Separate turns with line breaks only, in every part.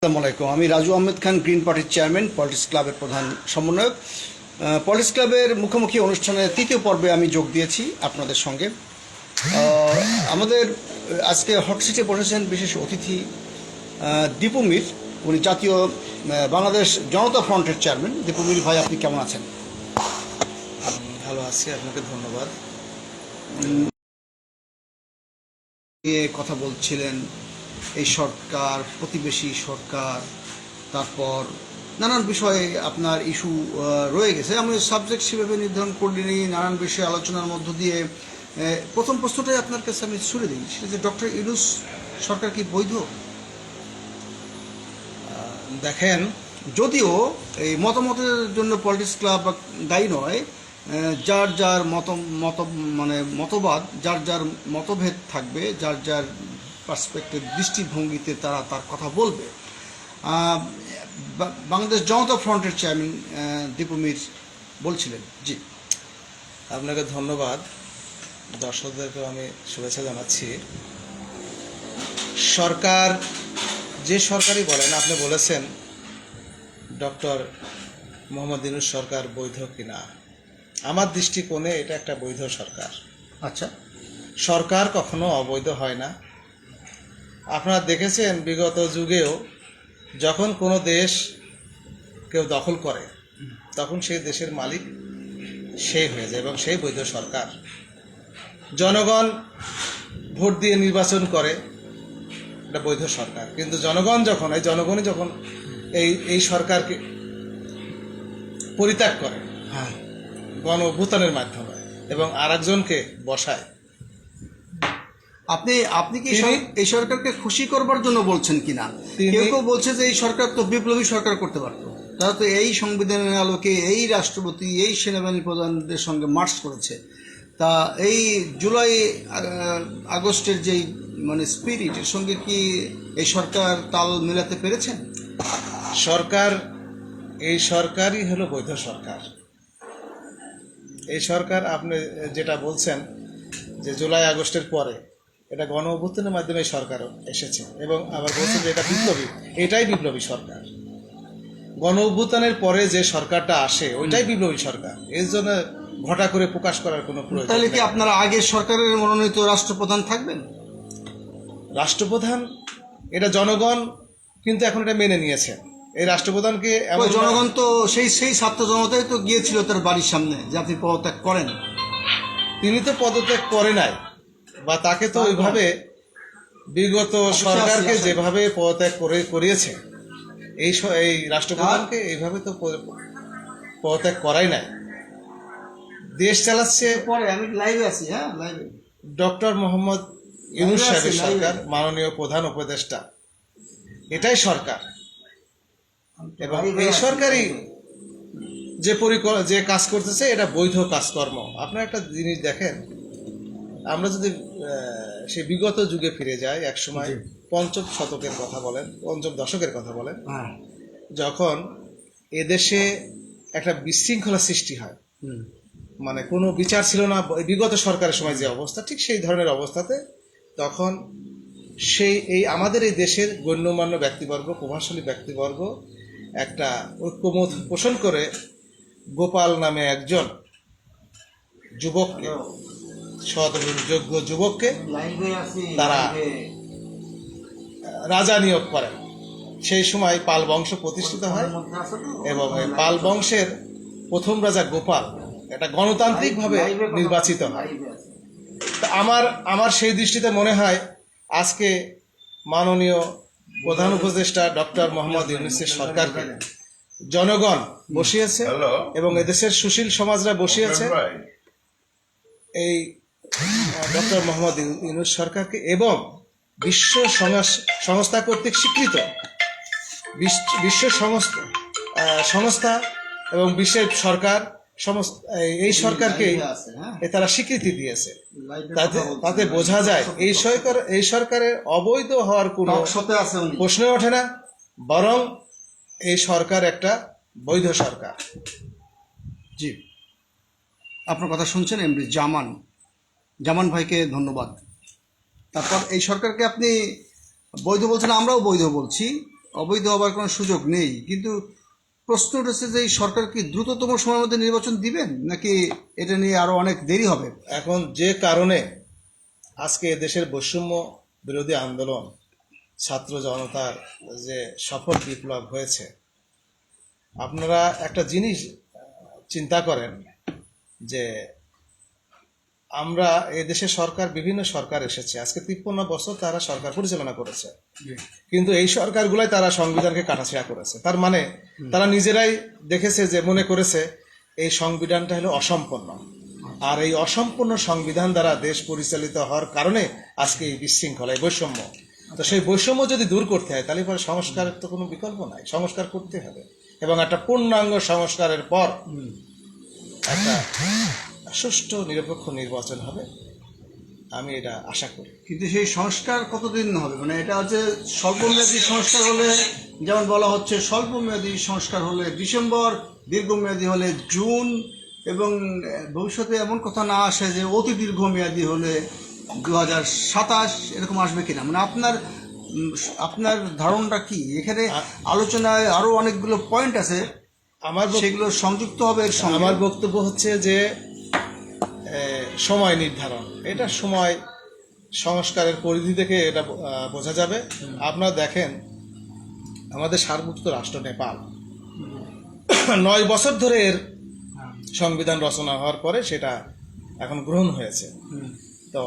আসসালামু আলাইকুম। আমি রাজু আহমেদ খান গ্রিন পার্টির চেয়ারম্যান পলিটিক্স ক্লাবের প্রধান সমন্বয়ক। পলিটিক্স ক্লাবের মুখোমুখি অনুষ্ঠানের তৃতীয় পর্বে আমি যোগ দিয়েছি আপনাদের সঙ্গে। আমাদের আজকে হট সিটে বসেছেন বিশেষ অতিথি দীপু মির। উনি জাতীয় বাংলাদেশ জনতা ফ্রন্টের চেয়ারম্যান। দীপু মির ভাই আপনি কেমন আছেন?
ভালো আছি আপনাকে ধন্যবাদ।
নিয়ে কথা বলছিলেন এই সরকার, প্রতিবেশী সরকার, তারপর নানান বিষয়ে আপনার ইস্যু রয়ে গেছে। আমি সাবজেক্ট সেভাবে নির্ধারণ করিনি, নানান বিষয়ে আলোচনার মধ্য দিয়ে প্রথম প্রশ্নটাই আপনার কাছে আমি ছুড়ে দিই, সেটা যে ডক্টর ইউনুস সরকার কি বৈধ?
দেখেন,
যদিও এই মতামতের জন্য পলিটিক্স ক্লাব দায়ী নয় যার যার মত মত মানে মতবাদ, যার যার মতভেদ থাকবে, যার যার পার্সপেক্টিভ দৃষ্টিভঙ্গিতে তারা তার কথা বলবে। বাংলাদেশ জনতা ফ্রন্টের চেয়ারম্যান দীপু মির বলছিলেন জি।
আপনাকে ধন্যবাদ। দর্শকদেরকেও আমি শুভেচ্ছা জানাচ্ছি। সরকার যে সরকারই বলেন আপনি বলেছেন ডক্টর মোহাম্মদ ইনুস সরকার বৈধ কিনা। আমার দৃষ্টিকোণে এটা একটা বৈধ সরকার।
আচ্ছা।
সরকার কখনো অবৈধ হয় না। আপনারা দেখেছেন বিগত যুগেও যখন কোনো দেশ কেউ দখল করে তখন সেই দেশের মালিক সেই হয়ে যায় এবং সেই বৈধ সরকার। জনগণ ভোট দিয়ে নির্বাচন করে এটা বৈধ সরকার। কিন্তু জনগণ যখন এই জনগণই যখন এই এই সরকারকে পরিত্যাগ করে
হ্যাঁ।
গণ অভ্যুত্থানের মাধ্যমে এবং আরেকজনকে বসায়
আপনি আপনি কি এই সরকারকে খুশি করবার জন্য বলছেন কিনা? কেউ কেউ বলছে যে এই সরকার তো বিপ্লবী সরকার করতে পারতো। তারা তো এই সংবিধানের আলোকে এই রাষ্ট্রপতি এই সেনাবাহিনী প্রধানদের সঙ্গে মার্চ করেছে। তা এই জুলাই আগস্টের যেই মানে স্পিরিট এর সঙ্গে কি এই সরকার তাল মেলাতে পেরেছেন
সরকার এই সরকারই হলো বৈধ সরকার। এই সরকার আপনি যেটা বলছেন যে জুলাই আগস্টের পরে এটা গণ অভ্যুত্থানের মাধ্যমে এই সরকার এসেছে এবং আবার বলছেন যে এটা বিপ্লবী। এটাই বিপ্লবী সরকার। গণ অভ্যুত্থানের পরে যে সরকারটা আসে ওইটাই বিপ্লবী সরকার। এর জন্য ঘটা করে প্রকাশ করার কোনো প্রয়োজন
তাহলে কি আপনারা আগের সরকারের মনোনীত রাষ্ট্রপ্রধান থাকবেন?
রাষ্ট্রপ্রধান এটা জনগণ কিন্তু এখন এটা মেনে নিয়েছে। এই রাষ্ট্রপ্রধানকে এমন
জনগণ তো সেই সেই ছাত্র জনতাই তো গিয়েছিল তার বাড়ির সামনে যে আপনি পদত্যাগ করেন।
তিনি তো পদত্যাগ করে নাই। বা তাকে তো ওইভাবে বিগত সরকারকে যেভাবে পদত্যাগ করে করিয়েছে এই এই রাষ্ট্রপ্রধানকে এইভাবে তো পদত্যাগ করাই নাই। দেশ চালাচ্ছে
পরে আমি লাইভে আছি হ্যাঁ? লাইভে
ডক্টর মোহাম্মদ ইউনুস সাহেবের সরকার মাননীয় প্রধান উপদেষ্টা। এটাই সরকার। এবং এই সরকারই যে পরিকর যে কাজ করতেছে এটা বৈধ কাজকর্ম। আপনার একটা জিনিস দেখেন আমরা যদি সেই বিগত যুগে ফিরে যাই এক সময় পঞ্চম শতকের কথা বলেন পঞ্চম দশকের কথা বলেন
হ্যাঁ।
যখন এদেশে একটা বিশৃঙ্খলা সৃষ্টি হয়। মানে কোনো বিচার ছিল না বিগত সরকারের সময় যে অবস্থা ঠিক সেই ধরনের অবস্থাতে তখন সেই এই আমাদের এই দেশের গণ্যমান্য ব্যক্তিবর্গ প্রভাবশালী ব্যক্তিবর্গ একটা ঐক্যমত পোষণ করে গোপাল নামে একজন যুবককে সৎ যোগ্য যুবককে তারা-। রাজা নিয়োগ করেন। সেই সময় পাল বংশ প্রতিষ্ঠিত হয়? এবং পাল বংশের প্রথম রাজা গোপাল এটা গণতান্ত্রিকভাবে নির্বাচিত হয়। তা আমার আমার সেই দৃষ্টিতে মনে হয় আজকে মাননীয় প্রধান উপদেষ্টা ডক্টর মোহাম্মদ ইউনুসের সরকারকে জনগণ বসিয়েছে এবং এদেশের সুশীল সমাজরা বসিয়েছে। এই ডক্টর মোহাম্মদ ইউ- ইউনুস সরকারকে এবং বিশ্ব সংস্থা কর্তৃক স্বীকৃত। বিশ্ব- সংস্থা সংস্থা এবং বিশ্বের সরকার এই- সরকারকে
হ্যাঁ।
তারা স্বীকৃতি দিয়েছে। তাতে তাতে বোঝা যায় এই সরকার এই সরকারের অবৈধ হওয়ার কোনো। প্রশ্ন ওঠে না বরং এই সরকার একটা বৈধ সরকার।
জি। আপনার কথা শুনছেন এমডি জামান। জামান ভাইকে ধন্যবাদ। তারপর এই সরকারকে আপনি বৈধ বলছেন, আমরাও বৈধ বলছি। অবৈধ হবার কোনো সুযোগ নেই। কিন্তু প্রশ্ন উঠেছে যে এই সরকার কি দ্রুততম সময়ের মধ্যে নির্বাচন দিবেন, নাকি এটা নিয়ে আরও অনেক দেরি হবে?
এখন যে কারণে আজকে দেশের বৈষম্য বিরোধী আন্দোলন, ছাত্র জনতার যে সফল বিপ্লব হয়েছে, আপনারা একটা জিনিস চিন্তা করেন যে আমরা এ দেশে সরকার বিভিন্ন সরকার এসেছে। আজকে তিপ্পান্ন বছর তারা সরকার পরিচালনা করেছে। কিন্তু এই সরকারগুলাই তারা সংবিধানকে কাটাছেড়া করেছে। তার মানে তারা নিজেরাই দেখেছে যে মনে করেছে এই সংবিধানটা হলো অসম্পন্ন। আর এই অসম্পূর্ণ সংবিধান দ্বারা দেশ পরিচালিত হওয়ার কারণে আজকে এই বিশৃঙ্খলা এই বৈষম্য। তো সেই বৈষম্য যদি দূর করতে হয় তাহলে পরে সংস্কারের তো কোনো বিকল্প নাই। সংস্কার করতে হবে। এবং একটা পূর্ণাঙ্গ সংস্কারের পর একটা সুষ্ঠু নিরপেক্ষ নির্বাচন হবে। আমি এটা আশা করি।
কিন্তু সেই সংস্কার কতদিন হবে? মানে এটা হচ্ছে স্বল্পমেয়াদী সংস্কার হলে যেমন বলা হচ্ছে স্বল্পমেয়াদী সংস্কার হলে ডিসেম্বর দীর্ঘমেয়াদী হলে জুন এবং ভবিষ্যতে এমন কথা না আসে যে অতি দীর্ঘমেয়াদী হলে দু হাজার সাতাশ এরকম আসবে কিনা? মানে আপনার আপনার ধারণাটা কি? এখানে আলোচনায় আরও অনেকগুলো পয়েন্ট আছে
আমার
সেগুলো সংযুক্ত হবে
আমার বক্তব্য হচ্ছে যে সময় নির্ধারণ। এটা সময় সংস্কারের পরিধি থেকে এটা বোঝা যাবে। আপনারা দেখেন, আমাদের সার্বভৌমত্ব রাষ্ট্র নেপাল। নয় বছর ধরে এর সংবিধান রচনা হওয়ার পরে সেটা এখন গ্রহণ হয়েছে। তো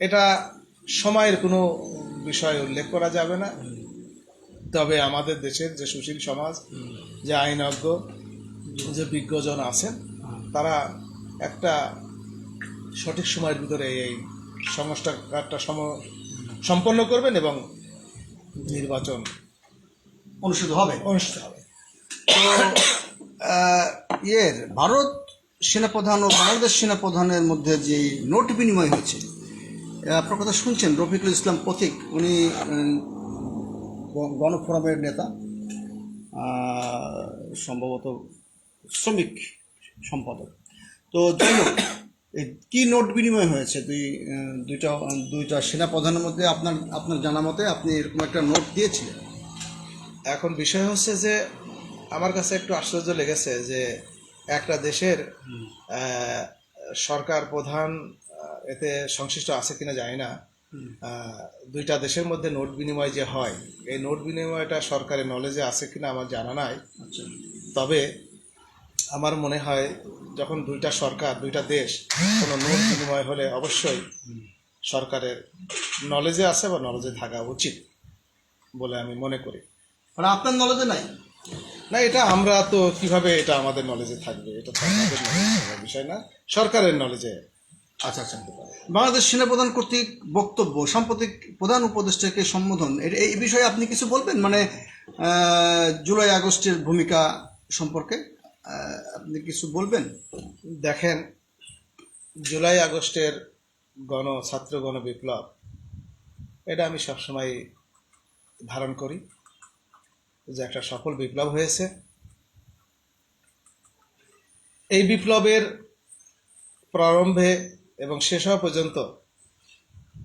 এটা সময়ের কোনো বিষয় উল্লেখ করা যাবে না। তবে আমাদের দেশের যে সুশীল সমাজ, যে আইনজ্ঞ, যে বিজ্ঞজন আছেন, তারা একটা সঠিক সময়ের ভিতরে এই সংস্কারটা সম সম্পন্ন করবেন এবং নির্বাচন
অনুষ্ঠিত হবে।
অনুষ্ঠিত হবে।
ইয়ের ভারত সেনাপ্রধান ও বাংলাদেশ সেনাপ্রধানের মধ্যে যে নোট বিনিময় হয়েছে আপনার কথা শুনছেন রফিকুল ইসলাম পথিক উনি গণফোরামের নেতা সম্ভবত শ্রমিক সম্পাদক। তো যাই হোক কি নোট বিনিময় হয়েছে? দুই দুইটা দুইটা সেনাপ্রধানের মধ্যে আপনার আপনার জানা মতে আপনি এরকম একটা নোট দিয়েছিলেন?
এখন বিষয় হচ্ছে যে আমার কাছে একটু আশ্চর্য লেগেছে যে একটা দেশের সরকার প্রধান এতে সংশ্লিষ্ট আছে কিনা জানি না। দুইটা দেশের মধ্যে নোট বিনিময় যে হয় এই নোট বিনিময়টা সরকারের নলেজে আছে কিনা আমার জানা নাই।
আচ্ছা।
তবে আমার মনে হয় যখন দুইটা সরকার দুইটা দেশ কোনো নোট বিনিময় হলে অবশ্যই সরকারের নলেজে আছে বা নলেজে থাকা উচিত বলে আমি মনে করি।
মানে আপনার নলেজে নাই?
না এটা আমরা তো কীভাবে এটা আমাদের নলেজে থাকবে? এটা তো আমাদের knowledge বিষয় না সরকারের নলেজে
আচ্ছা আচ্ছা বাংলাদেশ সেনাপ্রধান কর্তৃক বক্তব্য সাম্প্রতিক প্রধান উপদেষ্টাকে সম্বোধন এই বিষয়ে আপনি কিছু বলবেন? মানে জুলাই আগস্টের ভূমিকা সম্পর্কে? আপনি কিছু বলবেন?
দেখেন, জুলাই আগস্টের গণ, ছাত্র গণ বিপ্লব, এটা আমি সবসময় ধারণ করি যে একটা সফল বিপ্লব হয়েছে। এই বিপ্লবের প্রারম্ভে এবং শেষ হওয়া পর্যন্ত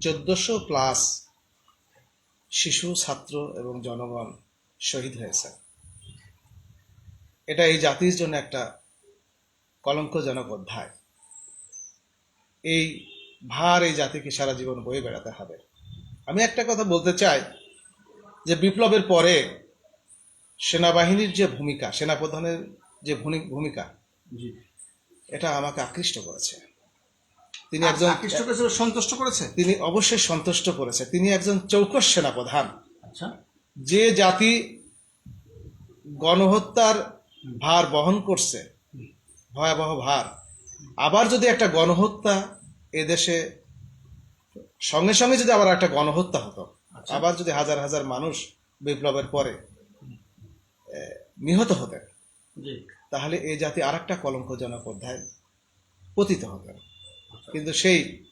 চোদ্দশো প্লাস শিশু, ছাত্র এবং জনগণ শহীদ হয়েছে। এটা এই জাতির জন্য একটা কলঙ্কজনক অধ্যায়। এই ভার এই জাতিকে সারা জীবন বয়ে বেড়াতে হবে। আমি একটা কথা বলতে চাই যে বিপ্লবের পরে সেনাবাহিনীর যে ভূমিকা সেনাপ্রধানের যে ভূমি- ভূমিকা
জি।
এটা আমাকে আকৃষ্ট করেছে। তিনি একজন
আকৃষ্ট করেছে সন্তুষ্ট করেছে?
তিনি অবশ্যই সন্তুষ্ট করেছে। তিনি একজন চৌকস সেনাপ্রধান।
আচ্ছা।
যে জাতি গণহত্যার ভার বহন করছে ভয়াবহ ভার। আবার যদি একটা গণহত্যা এদেশে সঙ্গে সঙ্গে যদি আবার একটা গণহত্যা হতো আবার যদি হাজার হাজার মানুষ বিপ্লবের পরে নিহত হতেন তাহলে এই জাতি আর একটা কলঙ্কজনক অধ্যায় পতিত হতেন। কিন্তু সেই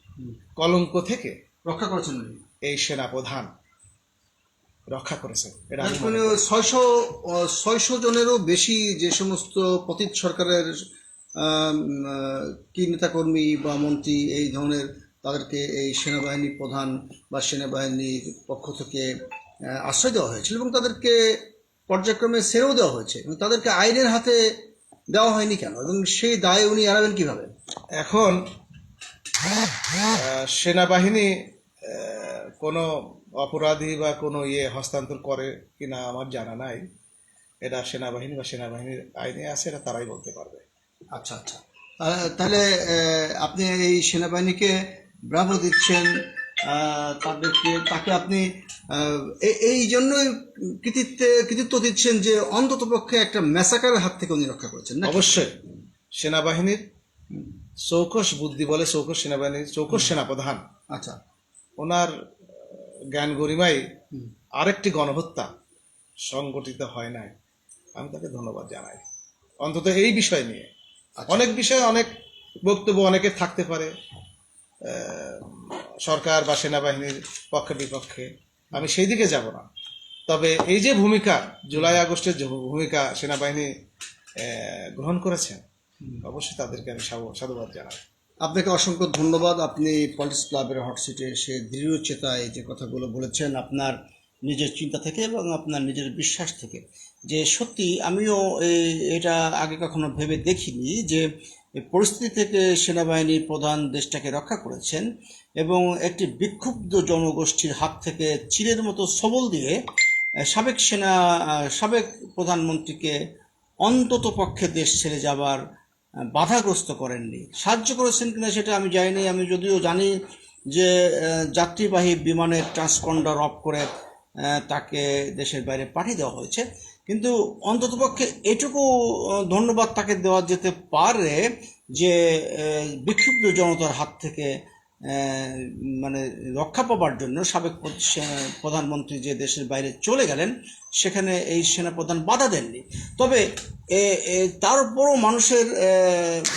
কলঙ্ক থেকে
রক্ষা করেছেন
এই সেনা প্রধান রক্ষা করেছে এটা
ছয়শো ছয়শো জনেরও বেশি যে সমস্ত পতিত সরকারের কি নেতাকর্মী বা মন্ত্রী এই ধরনের তাদেরকে এই সেনাবাহিনী প্রধান বা সেনাবাহিনীর পক্ষ থেকে আশ্রয় দেওয়া হয়েছিল এবং তাদেরকে পর্যায়ক্রমে সেরেও দেওয়া হয়েছে। এবং তাদেরকে আইনের হাতে দেওয়া হয়নি কেন? এবং সেই দায় উনি এড়াবেন কীভাবে?
এখন সেনাবাহিনী কোনো অপরাধী বা কোনো ইয়ে হস্তান্তর করে কিনা আমার জানা নাই। এটা সেনাবাহিনী বা সেনাবাহিনীর আইনে আছে এটা তারাই বলতে পারবে।
আচ্ছা আচ্ছা। তাহলে আপনি এই সেনাবাহিনীকে ব্রাভো দিচ্ছেন তাদেরকে তাকে আপনি এই জন্যই কৃতিত্বে কৃতিত্ব দিচ্ছেন যে অন্তত পক্ষে একটা ম্যাসাকারের হাত থেকে উনি রক্ষা করেছেন
অবশ্যই। সেনাবাহিনীর চৌকস বুদ্ধি বলে চৌকস সেনাবাহিনীর চৌকস সেনাপ্রধান।
আচ্ছা।
ওনার জ্ঞান গরিমায় আরেকটি গণহত্যা সংগঠিত হয় নাই। আমি তাকে ধন্যবাদ জানাই। অন্তত এই বিষয় নিয়ে। অনেক বিষয়ে অনেক বক্তব্য অনেকের থাকতে পারে। সরকার বা সেনাবাহিনীর পক্ষে বিপক্ষে। আমি সেই দিকে যাব না। তবে এই যে ভূমিকা জুলাই আগস্টের যে ভূমিকা সেনাবাহিনী গ্রহণ করেছেন অবশ্যই তাদেরকে আমি সাধু- সাধুবাদ জানাই।
আপনাকে অসংখ্য ধন্যবাদ। আপনি পলিটিক্স ক্লাবের হট সিটে এসে দৃঢ় চেতায় যে কথাগুলো বলেছেন, আপনার নিজের চিন্তা থেকে এবং আপনার নিজের বিশ্বাস থেকে। যে সত্যি আমিও এটা আগে কখনো ভেবে দেখিনি যে পরিস্থিতি থেকে সেনাবাহিনী প্রধান দেশটাকে রক্ষা করেছেন এবং একটি বিক্ষুব্ধ জনগোষ্ঠীর হাত থেকে চিরের মতো সবল দিয়ে সাবেক সেনা সাবেক প্রধানমন্ত্রীকে অন্তত পক্ষে দেশ ছেড়ে যাবার বাধাগ্রস্ত করেননি। সাহায্য করেছেন কিনা সেটা আমি জানি আমি যদিও জানি যে যাত্রীবাহী বিমানের ট্রান্সকন্ডার অফ করে তাকে দেশের বাইরে পাঠিয়ে দেওয়া হয়েছে। কিন্তু অন্ততপক্ষে এটুকু ধন্যবাদ তাকে দেওয়া যেতে পারে যে বিক্ষুব্ধ জনতার হাত থেকে মানে রক্ষা পাবার জন্য সাবেক প্রধানমন্ত্রী যে দেশের বাইরে চলে গেলেন সেখানে এই সেনাপ্রধান বাধা দেননি। তবে এ, তারপরও মানুষের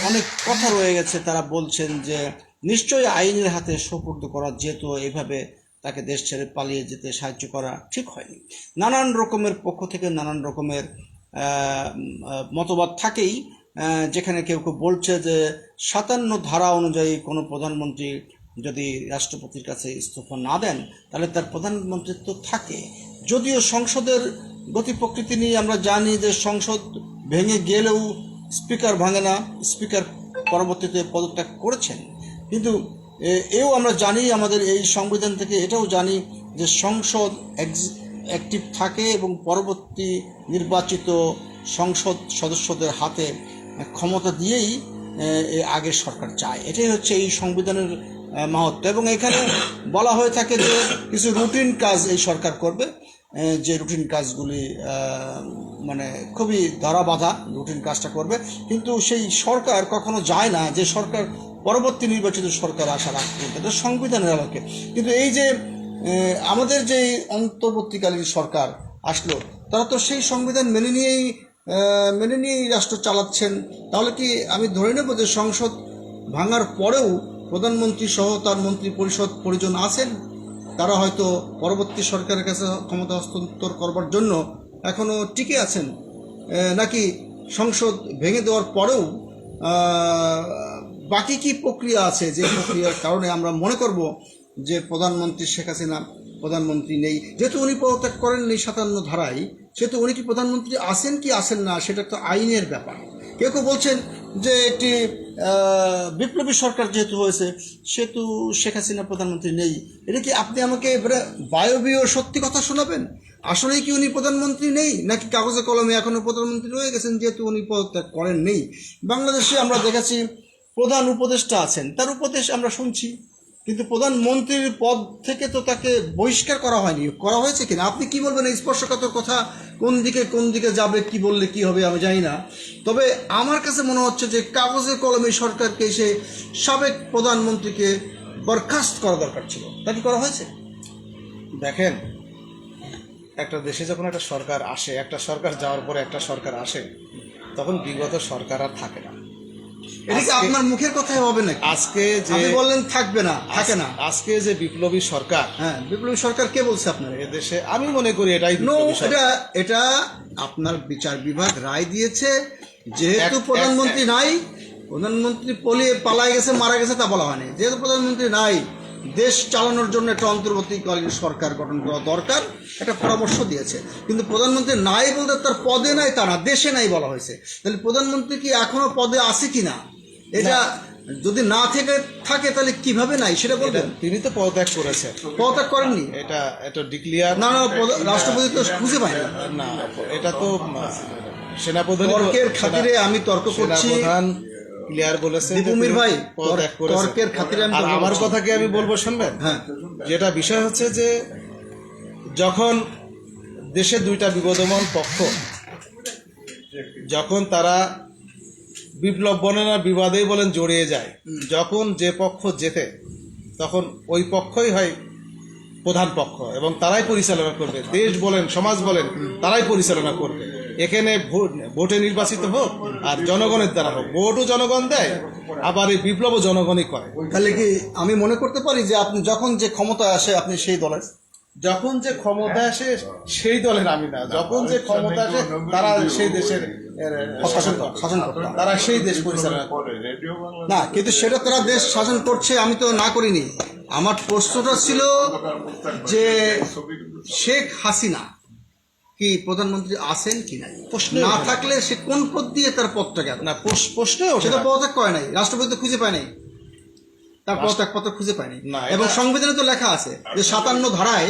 অনেক কথা রয়ে গেছে। তারা বলছেন যে নিশ্চয়ই আইনের হাতে সোপর্দ করা যেত এভাবে তাকে দেশ ছেড়ে পালিয়ে যেতে সাহায্য করা ঠিক হয়নি। নানান রকমের পক্ষ থেকে নানান রকমের মতবাদ থাকেই যেখানে কেউ কেউ বলছে যে সাতান্ন ধারা অনুযায়ী কোনো প্রধানমন্ত্রী যদি রাষ্ট্রপতির কাছে ইস্তফা না দেন, তাহলে তার প্রধানমন্ত্রিত্ব থাকে। যদিও সংসদের গতি প্রকৃতি নিয়ে আমরা জানি যে সংসদ ভেঙে গেলেও স্পিকার ভাঙে না, স্পিকার পরবর্তীতে পদত্যাগ করেছেন। কিন্তু এও আমরা জানি, আমাদের এই সংবিধান থেকে এটাও জানি যে সংসদ অ্যাক্টিভ থাকে এবং পরবর্তী নির্বাচিত সংসদ সদস্যদের হাতে ক্ষমতা দিয়েই আগের সরকার চায়। এটাই হচ্ছে এই সংবিধানের আহ, মাহাত্ম্য। এবং এখানে বলা হয়ে থাকে যে কিছু রুটিন কাজ এই সরকার করবে যে রুটিন কাজগুলি মানে খুবই ধরা বাঁধা রুটিন কাজটা করবে। কিন্তু সেই সরকার কখনো যায় না যে সরকার পরবর্তী নির্বাচিত সরকার আসার আগ পর্যন্ত। সংবিধানের আলোকে। কিন্তু এই যে আমাদের যে অন্তর্বর্তীকালীন সরকার আসলো তারা তো সেই সংবিধান মেনে নিয়েই মেনে নিয়েই রাষ্ট্র চালাচ্ছেন। তাহলে কি আমি ধরে নেব যে সংসদ ভাঙার পরেও প্রধানমন্ত্রী সহ তার মন্ত্রী পরিষদ পরিজন আছেন? তারা হয়তো পরবর্তী সরকারের কাছে ক্ষমতা হস্তান্তর করবার জন্য এখনও টিকে আছেন। নাকি সংসদ ভেঙে দেওয়ার পরেও বাকি কি প্রক্রিয়া আছে? যে প্রক্রিয়ার কারণে আমরা মনে করব যে প্রধানমন্ত্রী শেখ হাসিনা প্রধানমন্ত্রী নেই। যেহেতু উনি পদত্যাগ করেননি সাতান্ন ধারায় সেহেতু উনি কি প্রধানমন্ত্রী আছেন কি আসেন না, সেটা তো আইনের ব্যাপার। কেউ কেউ বলছেন যে একটি বিপ্লবী সরকার যেহেতু হয়েছে, সেহেতু শেখ হাসিনা প্রধানমন্ত্রী নেই। এটা কি আপনি আমাকে এবারে বায়বীয় সত্যি কথা শোনাবেন? আসলেই কি উনি প্রধানমন্ত্রী নেই? নাকি কাগজে কলমে এখনও প্রধানমন্ত্রী রয়ে গেছেন, যেহেতু উনি পদত্যাগ করেন নেই? বাংলাদেশে আমরা দেখেছি প্রধান উপদেষ্টা আছেন, তার উপদেশ আমরা শুনছি। কিন্তু প্রধানমন্ত্রীর পদ থেকে তো তাকে বহিষ্কার করা হয়নি। করা হয়েছে কিনা? আপনি কি বলবেন এই স্পর্শকাতর কথা? কোন দিকে কোন দিকে যাবে, কি বললে কি হবে, আমি জানি না। তবে আমার কাছে মনে হচ্ছে যে কাগজে কলমে সরকারকে এসে সাবেক প্রধানমন্ত্রীকে বরখাস্ত করা দরকার ছিল। তা কি করা হয়েছে?
দেখেন, একটা দেশে যখন একটা সরকার আসে, একটা সরকার যাওয়ার পরে একটা সরকার আসে, তখন বিগত সরকার আর থাকে না।
এটা কি
আজকে-
আপনার মুখের কথাই হবে না
আজকে যে
বললেন থাকবে না থাকে না।
আজকে যে বিপ্লবী সরকার
হ্যাঁ বিপ্লবী সরকার কে বলছে আপনার?
এদেশে আমি মনে করি এটাই।
এটা এটা আপনার বিচার বিভাগ রায় দিয়েছে। যেহেতু প্রধানমন্ত্রী নাই প্রধানমন্ত্রী পলিয়ে পালায় গেছে মারা গেছে তা বলা হয়নি। যেহেতু প্রধানমন্ত্রী নাই দেশ চালানোর জন্য একটা অন্তর্বর্তীকালীন সরকার গঠন করা দরকার একটা পরামর্শ দিয়েছে। কিন্তু প্রধানমন্ত্রী নাই বলতে তার পদে নাই তা না দেশে নাই বলা হয়েছে। তাহলে প্রধানমন্ত্রী কি এখনও পদে আছে কি না এটা যদি না থেকে থাকে তাহলে কীভাবে নাই? সেটা বলবেন?
তিনি তো পদত্যাগ করেছেন।
পদত্যাগ করেননি?
এটা এটা ডিক্লিয়ার
না না রাষ্ট্রপতি তো খুঁজে পায়নি
না। এটা তো সেনাপ্রধান
তর্কের খাতিরে আমি তর্ক করছি।
ক্লিয়ার বলেছে
দীপুমির ভাই, তর্কের খাতিরে আমি
আমার। কথা কি আমি বলব শুনবেন?
হ্যাঁ।
যেটা বিষয় হচ্ছে যে যখন দেশে দুইটা বিবদমান পক্ষ যখন তারা বিপ্লব বলেন আর বিবাদেই বলেন জড়িয়ে যায়। যখন যে পক্ষ জেতে, তখন ওই পক্ষই হয় প্রধান পক্ষ এবং তারাই পরিচালনা করবে। দেশ বলেন, সমাজ বলেন, তারাই পরিচালনা করবে। এখানে ভোট ভোটে নির্বাচিত হোক আর জনগণের দ্বারা হোক। ভোটও জনগণ দেয়, আবার এই বিপ্লবও জনগণই করে।
তাহলে কি আমি মনে করতে পারি যে আপনি যখন যে ক্ষমতায় আসে, আপনি সেই দলের?
যখন যে ক্ষমতা আসে সেই দলের আমি না। যখন যে ক্ষমতা আসে তারা সেই দেশের শাসন করে।
শাসন করতে।
তারা সেই দেশ পরিচালনা করে
না কিন্তু সেটা তারা দেশ শাসন করছে আমি তো না করিনি। আমার প্রশ্নটা ছিল যে শেখ হাসিনা কি প্রধানমন্ত্রী আছেন কি নাই?
প্রশ্নই
না থাকলে সে কোন পদ দিয়ে তার পদটা গেল
না প্রশ্ন
সেটা। পদত্যাগ করে নাই। রাষ্ট্রপতি তো খুঁজে পায় নাই। তার পদত্যাগ পত্র খুঁজে পায়নি
না,
এবং সংবিধানে তো লেখা আছে যে সাতান্ন ধারায়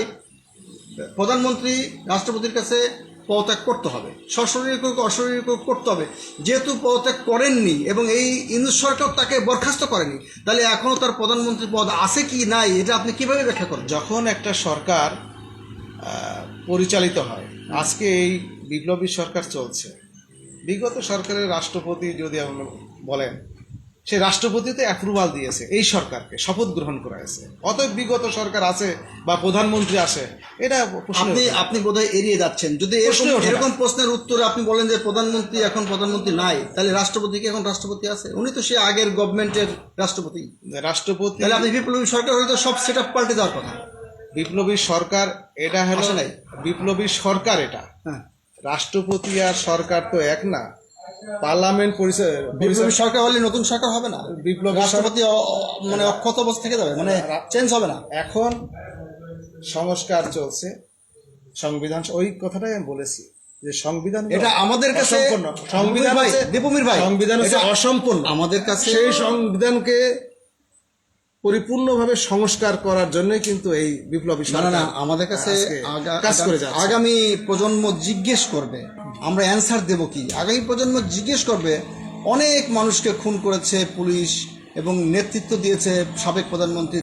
প্রধানমন্ত্রী রাষ্ট্রপতির কাছে পদত্যাগ করতে হবে। সশরীর হোক অশরীর হোক করতে হবে। যেহেতু পদত্যাগ করেননি এবং এই ইন্দু সরকার তাকে বরখাস্ত করেনি, তাহলে এখনও তার প্রধানমন্ত্রী পদ আছে কি নাই, এটা আপনি কীভাবে ব্যাখ্যা করেন
যখন একটা সরকার পরিচালিত হয়, আজকে এই বিপ্লবী সরকার চলছে। বিগত সরকারের রাষ্ট্রপতি যদি আপনি বলেন সে রাষ্ট্রপতি তো অ্যাপ্রুভাল দিয়েছে এই সরকারকে শপথ গ্রহণ করাইছে। অতএব বিগত সরকার আছে বা প্রধানমন্ত্রী আছে এটা
আপনি আপনি বোধহয় এড়িয়ে যাচ্ছেন। যদি এরকম প্রশ্নের উত্তরে আপনি বলেন যে প্রধানমন্ত্রী এখন প্রধানমন্ত্রী নাই তাহলে রাষ্ট্রপতি কি এখন রাষ্ট্রপতি আছে? উনি তো সে আগের গভর্নমেন্টের রাষ্ট্রপতি।
রাষ্ট্রপতি
তাহলে আপনি বিপ্লবী সরকার হলে তো সব সেট আপ পাল্টে দেওয়ার কথা।
বিপ্লবী সরকার এটা হলো
নাই।
বিপ্লবী সরকার এটা।
হ্যাঁ।
রাষ্ট্রপতি আর সরকার তো এক না। পার্লামেন্ট পরিচয়
বিপ্লবী সরকার হলে নতুন সরকার হবে না?
বিপ্লবী
রাষ্ট্রপতি মানে অক্ষত অবস্থা থেকে যাবে? মানে চেঞ্জ হবে না?
এখন সংস্কার চলছে সংবিধান ওই কথাটাই আমি বলেছি যে সংবিধান
এটা আমাদের কাছে।
সংবিধান
ভাই দীপমির ভাই
সংবিধান অসম্পূর্ণ।
আমাদের কাছে
সেই সংবিধানকে পরিপূর্ণভাবে সংস্কার করার জন্য কিন্তু এই বিপ্লবী
না আমাদের কাছে
কাজ করে
আগামী প্রজন্ম জিজ্ঞেস করবে। আমরা অ্যান্সার দেব কি? আগামী প্রজন্ম জিজ্ঞেস করবে, অনেক মানুষকে খুন করেছে পুলিশ এবং নেতৃত্ব দিয়েছে সাবেক প্রধানমন্ত্রী